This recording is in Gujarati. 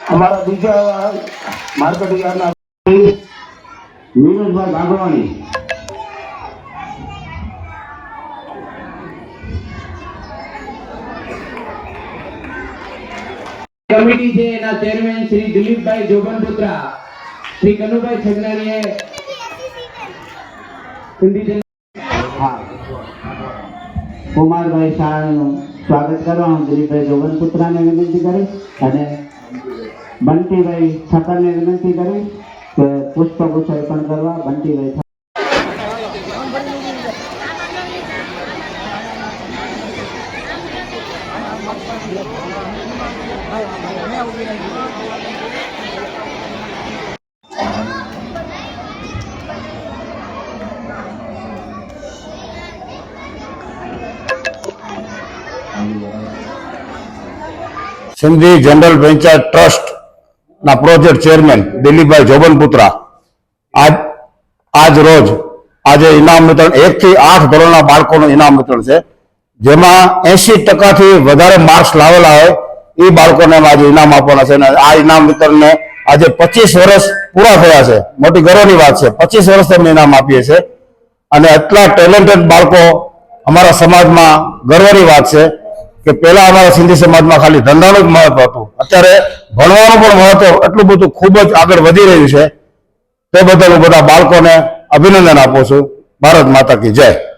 અમારા બીજા માર્કેટિંગ યાર્ડના ભાગવાણી કમિટી છે એના ચેરમેન શ્રી દિલીપભાઈ જોગનપુત્રા. શ્રી કનુભાઈ છગનાણીએ કુમારભાઈ શાહનું સ્વાગત કરવા હું દિલીપભાઈ જોગનપુત્રાને વિનંતી કરી અને બંટીભાઈ ઠક્કરને વિનંતી કરી કે પુષ્પગુચ્છ અર્પણ કરવા. બંટીભાઈ Thakkar Sindhi general venture trust ના પ્રોજેક્ટ ચેરમેન દિલીપભાઈ જોબનપુત્રા. આજ આજ રોજ આજે ઇનામ વિતરણ એક થી આઠ ધોરણના બાળકોનું ઇનામ વિતરણ છે. જેમાં એસી ટકાથી વધારે માર્ક્સ લાવેલા હોય એ બાળકોને આજે ઇનામ આપવાના છે. અને આ ઇનામ વિતરણને આજે પચીસ વર્ષ પૂરા થયા છે. મોટી ગર્વની વાત છે. પચીસ વર્ષ તેમને ઇનામ આપીએ છીએ. અને આટલા ટેલેન્ટેડ બાળકો અમારા સમાજમાં ગર્વની વાત છે. કે પહેલા અમારા સિંધી સમાજમાં ખાલી ધંધાનું જ મહત્વ હતું. અત્યારે ભણવાનું પણ મહત્વ, એટલું બધું ખૂબ જ આગળ વધી રહ્યું છે. તે બદલ હું બધા બાળકોને અભિનંદન આપું છું. ભારત માતા કી જય.